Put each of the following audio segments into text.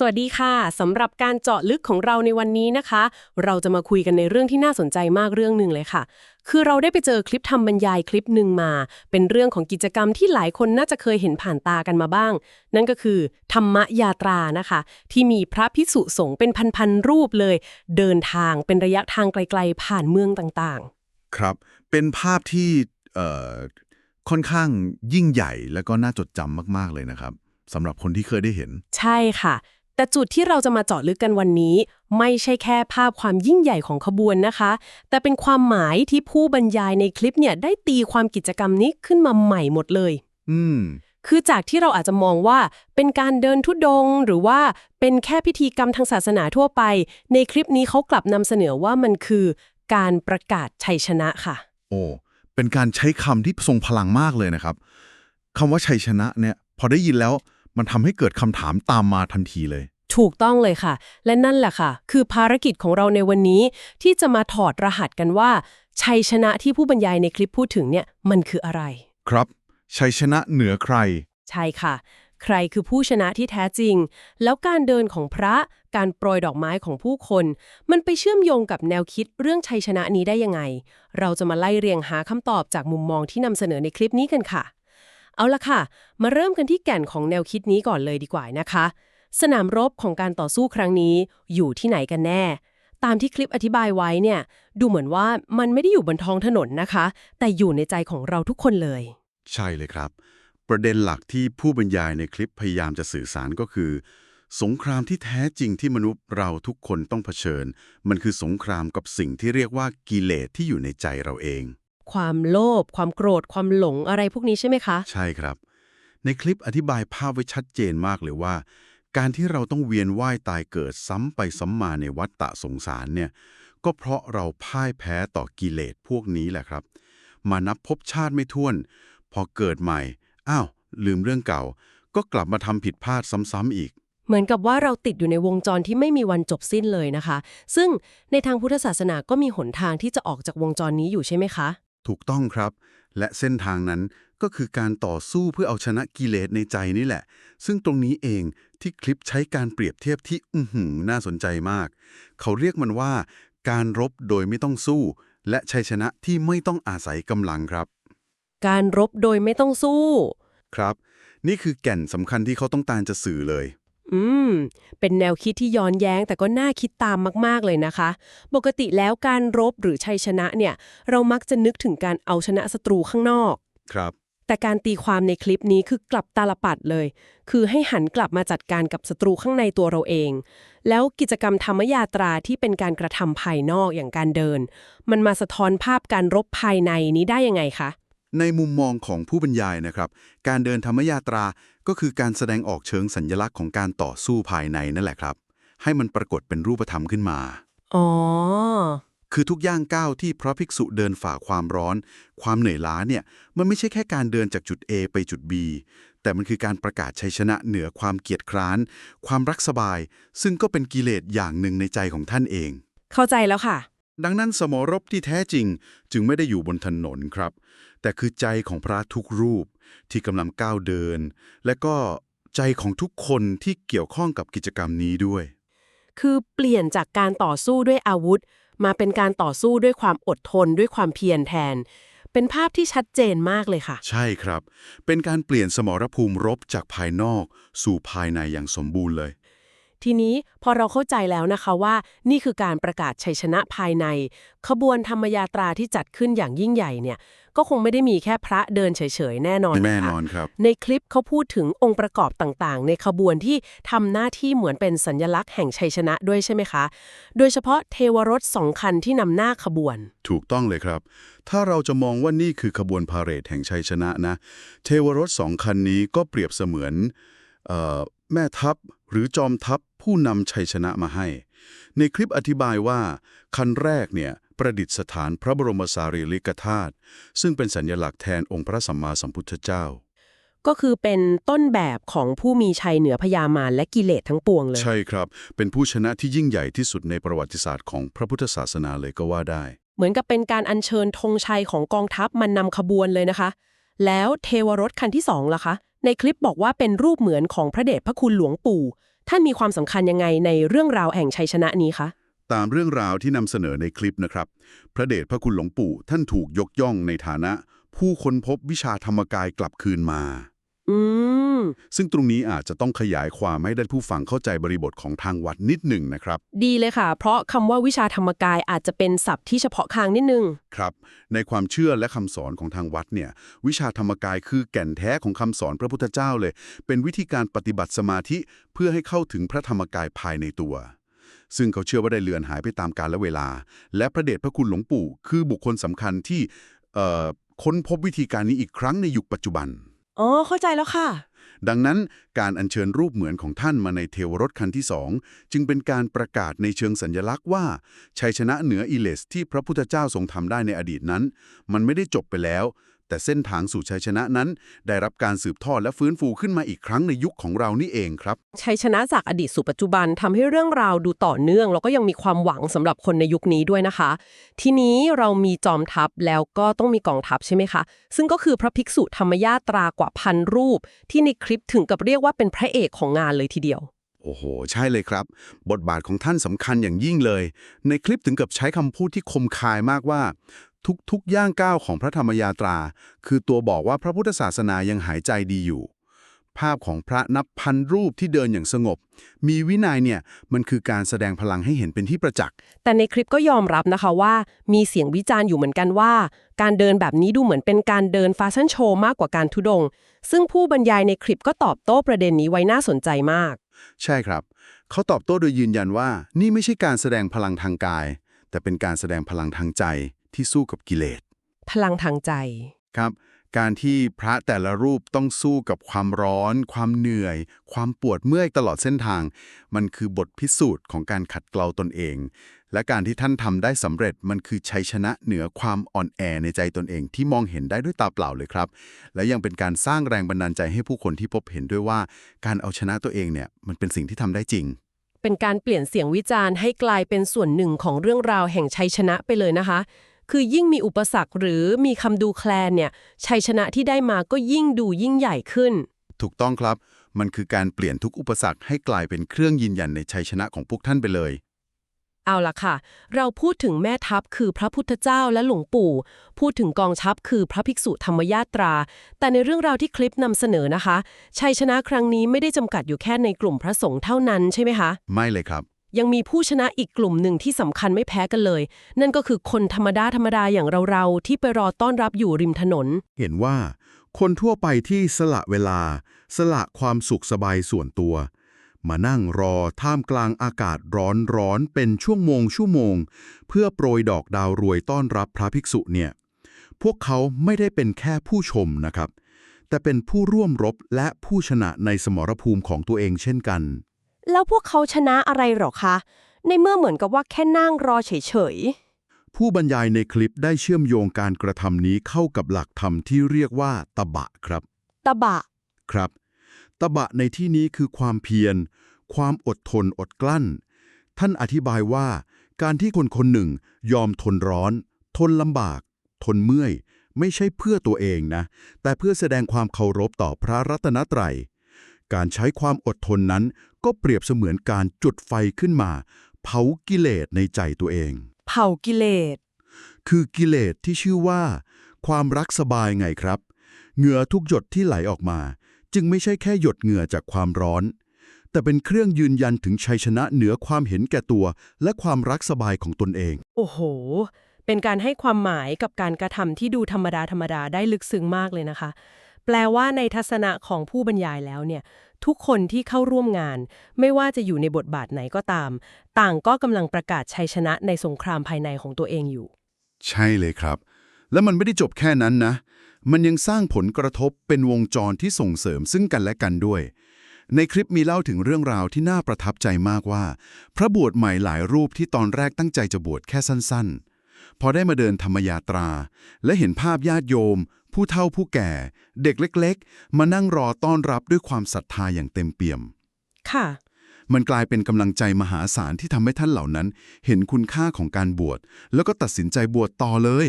สวัสดีค่ะสำหรับการเจาะลึกของเราในวันนี้นะคะ เราจะมาคุยกันในเรื่องที่น่าสนใจมากเรื่องหนึ่งเลยค่ะ คือเราได้ไปเจอคลิปทำบรรยายคลิปหนึ่งมา เป็นเรื่องของกิจกรรมที่หลายคนน่าจะเคยเห็นผ่านตากันมาบ้าง นั่นก็คือ ธรรมยาตรานะคะ ที่มีพระพิสุสงฆ์เป็นพันๆรูปเลย เดินทางเป็นระยะทางไกล ๆ ผ่านเมืองต่างครับ เป็นภาพที่เอ่อค่อนข้างยิ่งใหญ่แล้วก็น่าจดจำมากๆเลยนะครับสำหรับคนที่เคยได้เห็นๆใช่ค่ะ แต่จุดที่เราจะมาเจาะลึกกันวันนี้ ไม่ใช่แค่ภาพความยิ่งใหญ่ของขบวนนะคะ แต่เป็นความหมายที่ผู้บรรยายในคลิปเนี่ยได้ตีความกิจกรรมนี้ขึ้นมาใหม่หมดเลย อืม คือจากที่เราอาจจะมองว่าเป็นการเดินทุดงค์หรือว่าเป็นแค่พิธีกรรมทางศาสนาทั่วไป ในคลิปนี้เขากลับนำเสนอว่ามันคือ การประกาศชัยชนะค่ะ โอ้เป็นการใช้คำที่ทรงพลังมากเลยนะครับคำว่าชัยชนะเนี่ย พอได้ยินแล้ว มันทำให้เกิดคำถามตามมาทันทีเลย ถูกต้องเลยค่ะ และนั่นแหละค่ะ คือภารกิจของเราในวันนี้ ที่จะมาถอดรหัสกันว่า ชัยชนะที่ผู้บรรยายในคลิปพูดถึงเนี่ยมันคืออะไร ครับ ชัยชนะเหนือใคร ใช่ค่ะ ใครคือผู้ชนะที่แท้จริง แล้วการเดินของพระการโปรยดอกไม้ของผู้คน มันไปเชื่อมโยงกับแนวคิดเรื่องชัยชนะนี้ได้ยังไง เราจะมาไล่เรียงหาคำตอบจากมุมมองที่นำเสนอในคลิปนี้กันค่ะ เอาละค่ะ มาเริ่มกันที่แก่นของแนวคิดนี้ก่อนเลยดีกว่านะคะ สนามรบของการต่อสู้ครั้งนี้อยู่ที่ไหนกันแน่ ตามที่คลิปอธิบายไว้เนี่ย ดูเหมือนว่ามันไม่ได้อยู่บนท้องถนนนะคะ แต่อยู่ในใจของเราทุกคนเลย ใช่เลยครับ ประเด็นหลักที่ผู้บรรยายในคลิปพยายามจะสื่อสารก็คือ สงครามที่แท้จริงที่มนุษย์เราทุกคนต้องเผชิญ มันคือสงครามกับสิ่งที่เรียกว่ากิเลสที่อยู่ในใจเราเอง ความโลภความโกรธความหลงอะไรพวกนี้ใช่ไหมคะ ใช่ครับ ในคลิปอธิบายภาพไว้ชัดเจนมากเลยว่า การที่เราต้องเวียนว่ายตายเกิดซ้ำไปซ้ำมาในวัฏฏะสงสารเนี่ยก็เพราะเราพ่ายแพ้ต่อกิเลสพวกนี้แหละครับ มานับพบชาติไม่ท้วน พอเกิดใหม่อ้าวลืมเรื่องเก่า ก็กลับมาทำผิดพลาดซ้ำๆอีกเหมือนกับว่าเราติดอยู่ในวงจรที่ไม่มีวันจบสิ้นเลยนะคะ ซึ่งในทางพุทธศาสนาก็มีหนทางที่จะออกจากวงจรนี้อยู่ใช่ไหมคะ ถูกต้องครับ และเส้นทางนั้นก็คือการต่อสู้เพื่อเอาชนะกิเลสในใจนี่แหละ ซึ่งตรงนี้เองที่คลิปใช้การเปรียบเทียบที่อื้อหือน่าสนใจมาก เขาเรียกมันว่า การรบโดยไม่ต้องสู้ และชัยชนะที่ไม่ต้องอาศัยกำลังครับ การรบโดยไม่ต้องสู้ ครับ นี่คือแก่นสำคัญที่เขาต้องการจะสื่อเลย อืม เป็นแนวคิดที่ย้อนแย้งแต่ก็น่าคิดตามมากๆเลยนะคะ ปกติแล้วการรบหรือชัยชนะเนี่ย เรามักจะนึกถึงการเอาชนะศัตรูข้างนอก ครับ แต่การตีความในคลิปนี้คือกลับตาลปัดเลย คือให้หันกลับมาจัดการกับศัตรูข้างในตัวเราเอง แล้วกิจกรรมธรรมยาตราที่เป็นการกระทำภายนอกอย่างการเดิน มันมาสะท้อนภาพการรบภายในนี้ได้ยังไงคะ ในมุมมองของผู้บรรยายนะครับ การเดินธรรมยาตรา ก็คือการแสดงออกเชิงสัญลักษณ์ของการต่อสู้ภายในนั่นแหละครับ ให้มันปรากฏเป็นรูปธรรมขึ้นมา อ๋อ คือทุกย่างก้าวที่พระภิกษุเดินฝ่าความร้อน ความเหนื่อยล้าเนี่ย มันไม่ใช่แค่การเดินจากจุด A ไปจุด B แต่มันคือการประกาศชัยชนะเหนือความเกียจคร้าน ความรักสบาย ซึ่งก็เป็นกิเลสอย่างหนึ่งในใจของท่านเอง เข้าใจแล้วค่ะ ดังนั้นสมรรบที่แท้จริงจึงไม่ได้อยู่บนถนนครับ แต่คือใจของพระทุกรูป ที่กำลังก้าวเดิน และก็ใจของทุกคนที่เกี่ยวข้องกับกิจกรรมนี้ด้วย คือเปลี่ยนจากการต่อสู้ด้วยอาวุธ มาเป็นการต่อสู้ด้วยความอดทนด้วยความเพียรแทน เป็นภาพที่ชัดเจนมากเลยค่ะ ใช่ครับ เป็นการเปลี่ยนสมรภูมิรบจากภายนอก สู่ภายในอย่างสมบูรณ์เลย ทีนี้พอเราเข้าใจแล้วนะคะว่า นี่คือการประกาศชัยชนะภายใน ขบวนธรรมยาตราที่จัดขึ้นอย่างยิ่งใหญ่เนี่ยก็คงไม่ได้มีแค่พระเดินเฉยๆ แน่นอนแน่ค่ะนอนครับ ในคลิปเขาพูดถึงองค์ประกอบต่างๆ ในขบวนที่ทำหน้าที่เหมือนเป็นสัญลักษณ์แห่งชัยชนะด้วยใช่ไหมคะ โดยเฉพาะเทวรถสองคันที่นำหน้าขบวน ถูกต้องเลยครับ ถ้าเราจะมองว่านี่คือขบวนพาเหรดแห่งชัยชนะนะ เทวรถสองคันนี้ก็เปรียบเสมือนเออแม่ทัพหรือจอมทัพ ผู้นำชัยชนะมาให้ ในคลิปอธิบายว่า คันแรกเนี่ยประดิษฐานพระบรมสารีริกธาตุซึ่งเป็นสัญลักษณ์แทนองค์พระสัมมาสัมพุทธเจ้า ก็คือเป็นต้นแบบของผู้มีชัยเหนือพญามารและกิเลสทั้งปวงเลย ใช่ครับ เป็นผู้ชนะที่ยิ่งใหญ่ที่สุดในประวัติศาสตร์ของพระพุทธศาสนาเลยก็ว่าได้ เหมือนกับเป็นการอัญเชิญธงชัยของกองทัพมันนำขบวนเลยนะคะ แล้วเทวรถคันที่สองล่ะคะ ในคลิปบอกว่าเป็นรูปเหมือนของพระเดชพระคุณหลวงปู่ ท่านมีความสำคัญยังไงในเรื่องราวแห่งชัยชนะนี้คะ ตามเรื่องราวที่นำเสนอในคลิปนะครับ พระเดชพระคุณหลวงปู่ท่านถูกยกย่องในฐานะ ผู้ค้นพบวิชาธรรมกายกลับคืนมา ซึ่งตรงนี้อาจจะต้องขยายความให้ได้ผู้ฟังเข้าใจบริบทของทางวัดนิดหนึ่งนะครับ ดีเลยค่ะ เพราะคำว่าวิชาธรรมกายอาจจะเป็นศัพท์ที่เฉพาะทางนิดนึง ครับ ในความเชื่อและคำสอนของทางวัดเนี่ย วิชาธรรมกายคือแก่นแท้ของคำสอนพระพุทธเจ้าเลย เป็นวิธีการปฏิบัติสมาธิเพื่อให้เข้าถึงพระธรรมกายภายในตัวซึ่งเขาเชื่อว่าได้เลือนหายไปตามกาลเวลา และพระเดชพระคุณหลวงปู่ คือบุคคลสำคัญที่เอ่อค้นพบวิธีการนี้อีกครั้งในยุคปัจจุบัน อ๋อ เข้าใจแล้วค่ะ ดังนั้นการอัญเชิญรูปเหมือนของท่านมาในเทวรถคันที่สองจึงเป็นการประกาศในเชิงสัญญลักษณ์ว่า ชัยชนะเหนืออิเลสที่พระพุทธเจ้าทรงทำได้ในอดีตนั้น มันไม่ได้จบไปแล้ว แต่เส้นทางสู่ชัยชนะนั้น ได้รับการสืบทอดและฟื้นฟูขึ้นมาอีกครั้งในยุคของเรานี่เองครับ ชัยชนะจากอดีตสู่ปัจจุบันทำให้เรื่องราวดูต่อเนื่อง แล้วก็ยังมีความหวังสำหรับคนในยุคนี้ด้วยนะคะ ทีนี้เรามีจอมทัพแล้วก็ต้องมีกองทัพใช่ไหมคะ ซึ่งก็คือพระภิกษุธรรมยาตรากว่าพันรูป ที่ในคลิปถึงกับเรียกว่าเป็นพระเอกของงานเลยทีเดียวโอ้โห ใช่เลยครับ บทบาทของท่านสำคัญอย่างยิ่งเลย ในคลิปถึงกับใช้คำพูดที่คมคายมากว่า ทุกๆย่างก้าวของพระธรรมยาตรา คือตัวบอกว่าพระพุทธศาสนายังหายใจดีอยู่ ภาพของพระนับพันรูปที่เดินอย่างสงบ มีวินัยเนี่ยมันคือการแสดงพลังให้เห็นเป็นที่ประจักษ์ แต่ในคลิปก็ยอมรับนะคะว่า มีเสียงวิจารณ์อยู่เหมือนกันว่า การเดินแบบนี้ดูเหมือนเป็นการเดินแฟชั่นโชว์มากกว่าการทุดงค์ซึ่งผู้บรรยายในคลิปก็ตอบโต้ประเด็นนี้ไว้น่าสนใจมาก ใช่ครับ เขาตอบโต้โดยยืนยันว่า นี่ไม่ใช่การแสดงพลังทางกาย แต่เป็นการแสดงพลังทางใจ ที่สู้กับกิเลส พลังทางใจ ครับ การที่พระแต่ละรูปต้องสู้กับความร้อน ความเหนื่อย ความปวดเมื่อยตลอดเส้นทาง มันคือบทพิสูจน์ของการขัดเกลาตนเอง และการที่ท่านทำได้สำเร็จมันคือชัยชนะเหนือความอ่อนแอในใจตนเองที่มองเห็นได้ด้วยตาเปล่าเลยครับ และยังเป็นการสร้างแรงบันดาลใจให้ผู้คนที่พบเห็นด้วยว่า การเอาชนะตัวเองเนี่ยมันเป็นสิ่งที่ทำได้จริงเป็นการเปลี่ยนเสียงวิจารณ์ให้กลายเป็นส่วนหนึ่งของเรื่องราวแห่งชัยชนะไปเลยนะคะ คือยิ่งมีอุปสรรคหรือมีคำดูแคลนเนี่ยชัยชนะที่ได้มาก็ยิ่งดูยิ่งใหญ่ขึ้น ถูกต้องครับ มันคือการเปลี่ยนทุกอุปสรรคให้กลายเป็นเครื่องยืนยันในชัยชนะของพวกท่านไปเลย เอาล่ะค่ะ เราพูดถึงแม่ทัพคือพระพุทธเจ้าและหลวงปู่ พูดถึงกองทัพคือพระภิกษุธรรมยาตรา แต่ในเรื่องราวที่คลิปนำเสนอนะคะ ชัยชนะครั้งนี้ไม่ได้จำกัดอยู่แค่ในกลุ่มพระสงฆ์เท่านั้นใช่ไหมคะ ไม่เลยครับ ยังมีผู้ชนะอีกกลุ่มหนึ่งที่สำคัญไม่แพ้กันเลย นั่นก็คือคนธรรมดาธรรมดาอย่างเราๆ ที่ไปรอต้อนรับอยู่ริมถนน เห็นว่า คนทั่วไปที่สละเวลา สละความสุขสบายส่วนตัว มานั่งรอท่ามกลางอากาศร้อนร้อนเป็นชั่วโมงชั่วโมง เพื่อโปรยดอกดาวรวยต้อนรับพระภิกษุเนี่ย พวกเขาไม่ได้เป็นแค่ผู้ชมนะครับ แต่เป็นผู้ร่วมรบและผู้ชนะในสมรภูมิของตัวเองเช่นกัน แล้วพวกเขาชนะอะไรหรอคะ ในเมื่อเหมือนกับว่าแค่นั่งรอเฉยๆ ผู้บรรยายในคลิปได้เชื่อมโยงการกระทำนี้เข้ากับหลักธรรมที่เรียกว่าตบะครับตะบะ ครับ ตบะในที่นี้คือความเพียร ความอดทนอดกลั้น ท่านอธิบายว่าการที่คนคนหนึ่งยอมทนร้อน ทนลำบาก ทนเมื่อย ไม่ใช่เพื่อตัวเองนะ แต่เพื่อแสดงความเคารพต่อพระรัตนตรัย การใช้ความอดทนนั้น ก็เปรียบเสมือนการจุดไฟขึ้นมา เผากิเลสในใจตัวเอง เผากิเลส คือกิเลสที่ชื่อว่า ความรักสบายไงครับ เหงื่อทุกหยดที่ไหลออกมา จึงไม่ใช่แค่หยดเหงื่อจากความร้อน แต่เป็นเครื่องยืนยันถึงชัยชนะเหนือความเห็นแก่ตัว และความรักสบายของตนเอง โอ้โห เป็นการให้ความหมายกับการกระทำที่ดูธรรมดาธรรมดาได้ลึกซึ้งมากเลยนะคะ แปลว่าในทัศนะของผู้บรรยายแล้วเนี่ย ทุกคนที่เข้าร่วมงาน ไม่ว่าจะอยู่ในบทบาทไหนก็ตาม ต่างก็กำลังประกาศชัยชนะในสงครามภายในของตัวเองอยู่ ใช่เลยครับ และมันไม่ได้จบแค่นั้นนะ มันยังสร้างผลกระทบเป็นวงจรที่ส่งเสริมซึ่งกันและกันด้วย ในคลิปมีเล่าถึงเรื่องราวที่น่าประทับใจมากว่า พระบวชใหม่หลายรูปที่ตอนแรกตั้งใจจะบวชแค่สั้นๆ พอได้มาเดินธรรมยาตรา และเห็นภาพญาติโยมผู้เฒ่าผู้แก่ เด็กเล็ก ๆ มานั่งรอต้อนรับด้วยความศรัทธาอย่างเต็มเปี่ยม ค่ะ มันกลายเป็นกำลังใจมหาศาลที่ทำให้ท่านเหล่านั้น เห็นคุณค่าของการบวช แล้วก็ตัดสินใจบวชต่อเลย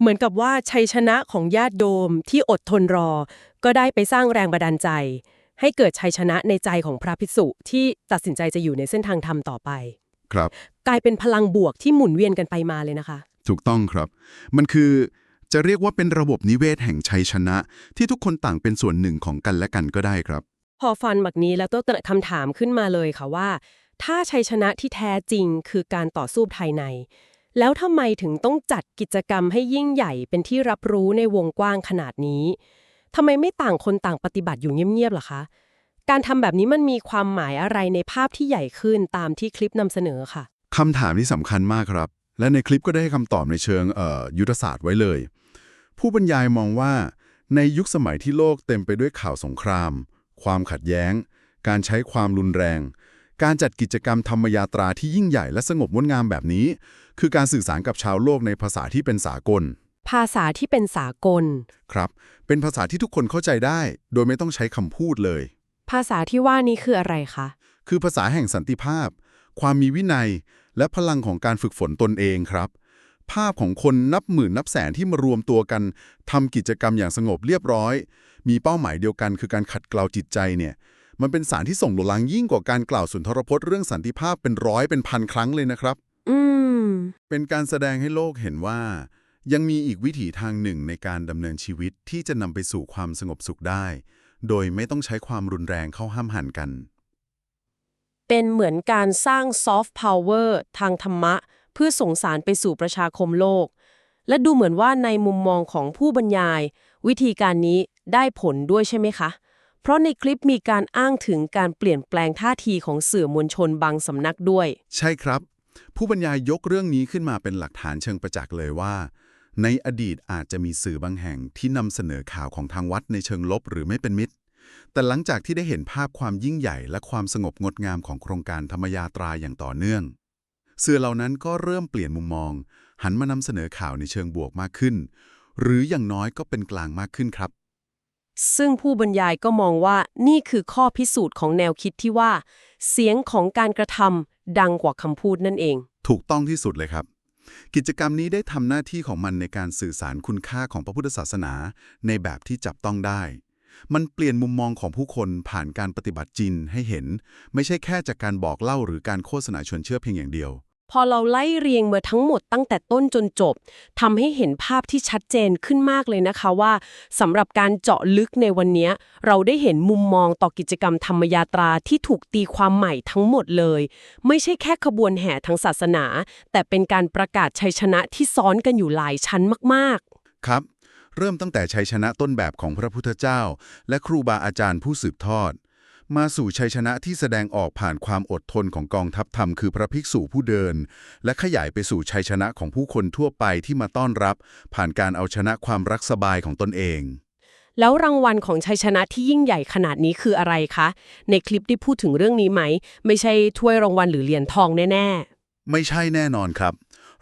เหมือนกับว่าชัยชนะของญาติโยมที่อดทนรอ ก็ได้ไปสร้างแรงบันดาลใจ ให้เกิดชัยชนะในใจของพระภิกษุที่ตัดสินใจจะอยู่ในเส้นทางธรรมต่อไป ครับ กลายเป็นพลังบวกที่หมุนเวียนกันไปมาเลยนะคะ ถูกต้องครับ มันคือ จะเรียกว่าเป็นระบบนิเวศแห่งชัยชนะ ที่ทุกคนต่างเป็นส่วนหนึ่งของกันและกันก็ได้ครับ พอฟันแบบนี้แล้วก็เกิดคำถามขึ้นมาเลยค่ะว่า ถ้าชัยชนะที่แท้จริงคือการต่อสู้ภายใน แล้วทำไมถึงต้องจัดกิจกรรมให้ยิ่งใหญ่เป็นที่รับรู้ในวงกว้างขนาดนี้ทำไมไม่ต่างคนต่างปฏิบัติอยู่เงียบๆล่ะคะ การทำแบบนี้มันมีความหมายอะไรในภาพที่ใหญ่ขึ้นตามที่คลิปนำเสนอค่ะคำถามนี้สำคัญมากครับ และในคลิปก็ได้ให้คำตอบในเชิงเอ่อยุทธศาสตร์ไว้เลย ผู้บรรยายมองว่า ในยุคสมัยที่โลกเต็มไปด้วยข่าวสงคราม ความขัดแย้ง การใช้ความรุนแรง การจัดกิจกรรมธรรมยาตราที่ยิ่งใหญ่และสงบงดงามแบบนี้ คือการสื่อสารกับชาวโลกในภาษาที่เป็นสากล ภาษาที่เป็นสากล ครับ เป็นภาษาที่ทุกคนเข้าใจได้ โดยไม่ต้องใช้คำพูดเลย ภาษาที่ว่านี้คืออะไรคะ คือภาษาแห่งสันติภาพ ความมีวินัย และพลังของการฝึกฝนตนเองครับ ภาพของคนนับหมื่นนับแสนที่มารวมตัวกันทำกิจกรรมอย่างสงบเรียบร้อย มีเป้าหมายเดียวกันคือการขัดเกลาจิตใจเนี่ยมันเป็นสารที่ส่งโลลังยิ่งกว่าการกล่าวสุนทรพจน์เรื่องสันติภาพเป็นร้อยเป็นพันครั้งเลยนะครับ อืม เป็นการแสดงให้โลกเห็นว่า ยังมีอีกวิถีทางหนึ่งในการดำเนินชีวิตที่จะนำไปสู่ความสงบสุขได้ โดยไม่ต้องใช้ความรุนแรงเข้าห้ามหันกัน เป็นเหมือนการสร้างซอฟต์พาวเวอร์ทางธรรมะ เพื่อส่งสารไปสู่ประชาคมโลก และดูเหมือนว่าในมุมมองของผู้บรรยาย วิธีการนี้ได้ผลด้วยใช่ไหมคะ เพราะในคลิปมีการอ้างถึงการเปลี่ยนแปลงท่าทีของสื่อมวลชนบางสำนักด้วย ใช่ครับ ผู้บรรยายยกเรื่องนี้ขึ้นมาเป็นหลักฐานเชิงประจักษ์เลยว่า ในอดีตอาจจะมีสื่อบางแห่งที่นำเสนอข่าวของทางวัดในเชิงลบหรือไม่เป็นมิตรแต่หลังจากที่ได้เห็นภาพความยิ่งใหญ่และความสงบงดงามของโครงการธรรมยาตราอย่างต่อเนื่อง สื่อเหล่านั้นก็เริ่มเปลี่ยนมุมมอง หันมานำเสนอข่าวในเชิงบวกมากขึ้น หรืออย่างน้อยก็เป็นกลางมากขึ้นครับ ซึ่งผู้บรรยายก็มองว่านี่คือข้อพิสูจน์ของแนวคิดที่ว่า เสียงของการกระทำดังกว่าคำพูดนั่นเอง ถูกต้องที่สุดเลยครับกิจกรรมนี้ได้ทำหน้าที่ของมันในการสื่อสารคุณค่าของพระพุทธศาสนา ในแบบที่จับต้องได้ มันเปลี่ยนมุมมองของผู้คนผ่านการปฏิบัติจริงให้เห็น ไม่ใช่แค่จากการบอกเล่าหรือการโฆษณาชวนเชื่อเพียงอย่างเดียว พอเราไล่เรียงมาทั้งหมดตั้งแต่ต้นจนจบทำให้เห็นภาพที่ชัดเจนขึ้นมากเลยนะคะว่าสำหรับการเจาะลึกในวันนี้ เราได้เห็นมุมมองต่อกิจกรรมธรรมยาตราที่ถูกตีความใหม่ทั้งหมดเลย ไม่ใช่แค่ขบวนแห่ทางศาสนา แต่เป็นการประกาศชัยชนะที่ซ้อนกันอยู่หลายชั้นมากครับ เริ่มตั้งแต่ชัยชนะต้นแบบของพระพุทธเจ้า และครูบาอาจารย์ผู้สืบทอด มาสู่ชัยชนะที่แสดงออกผ่านความอดทนของกองทัพธรรมคือพระภิกษุผู้เดิน และขยายไปสู่ชัยชนะของผู้คนทั่วไปที่มาต้อนรับ ผ่านการเอาชนะความรักสบายของตนเองๆแล้วรางวัลของชัยชนะที่ยิ่งใหญ่ขนาดนี้คืออะไรคะ ในคลิปได้พูดถึงเรื่องนี้ไหม ไม่ใช่ถ้วยรางวัลหรือเหรียญทองแน่ ๆ ไม่ใช่แน่นอนครับ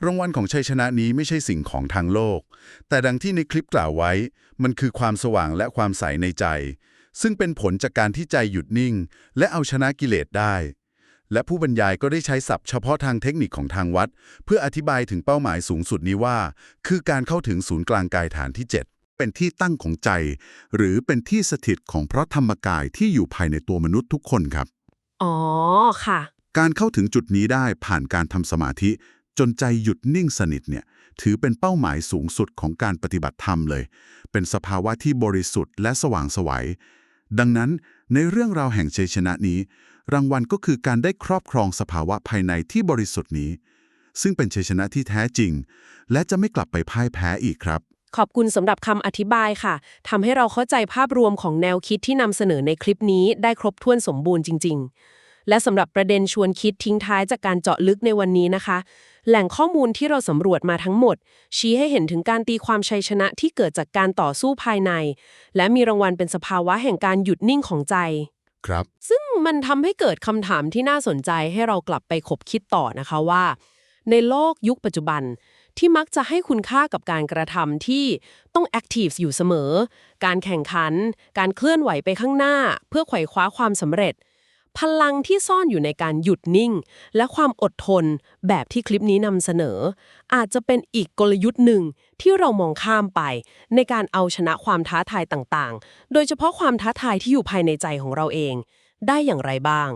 รางวัลของชัยชนะนี้ไม่ใช่สิ่งของทางโลก แต่ดังที่ในคลิปกล่าวไว้ มันคือความสว่างและความใสในใจ ซึ่งเป็นผลจากการที่ใจหยุดนิ่ง และเอาชนะกิเลสได้ และผู้บรรยายก็ได้ใช้ศัพท์เฉพาะทางเทคนิคของทางวัด เพื่ออธิบายถึงเป้าหมายสูงสุดนี้ว่า คือการเข้าถึงศูนย์กลางกายฐานที่ 7 เป็นที่ตั้งของใจ หรือเป็นที่สถิตของพระธรรมกายที่อยู่ภายในตัวมนุษย์ทุกคนครับ อ๋อค่ะ การเข้าถึงจุดนี้ได้ผ่านการทำสมาธิ จนใจหยุดนิ่งสนิทเนี่ยถือเป็นเป้าหมายสูงสุดของการปฏิบัติธรรมเลย เป็นสภาวะที่บริสุทธิ์และสว่างสวัย ดังนั้นในเรื่องราวแห่งชัยชนะนี้ รางวัลก็คือการได้ครอบครองสภาวะภายในที่บริสุทธิ์นี้ ซึ่งเป็นชัยชนะที่แท้จริง และจะไม่กลับไปพ่ายแพ้อีกครับ ขอบคุณสำหรับคำอธิบายค่ะทำให้เราเข้าใจภาพรวมของแนวคิดที่นำเสนอในคลิปนี้ได้ครบถ้วนสมบูรณ์จริง ๆ และสำหรับประเด็นชวนคิดทิ้งท้ายจากการเจาะลึกในวันนี้นะคะ แหล่งข้อมูลที่เราสำรวจมาทั้งหมด ชี้ให้เห็นถึงการตีความชัยชนะที่เกิดจากการต่อสู้ภายใน และมีรางวัลเป็นสภาวะแห่งการหยุดนิ่งของใจ ครับ ซึ่งมันทำให้เกิดคำถามที่น่าสนใจให้เรากลับไปคบคิดต่อนะคะว่า ในโลกยุคปัจจุบันที่มักจะให้คุณค่ากับการกระทำที่ต้องแอคทีฟอยู่เสมอ การแข่งขัน การเคลื่อนไหวไปข้างหน้า เพื่อไขว่คว้าความสำเร็จ พลังที่ซ่อนอยู่ในการหยุดนิ่ง และความอดทนแบบที่คลิปนี้นำเสนอ อาจจะเป็นอีกกลยุทธ์หนึ่งที่เรามองข้ามไป ในการเอาชนะความท้าทายต่างๆ โดยเฉพาะความท้าทายที่อยู่ภายในใจของเราเอง ได้อย่างไรบ้าง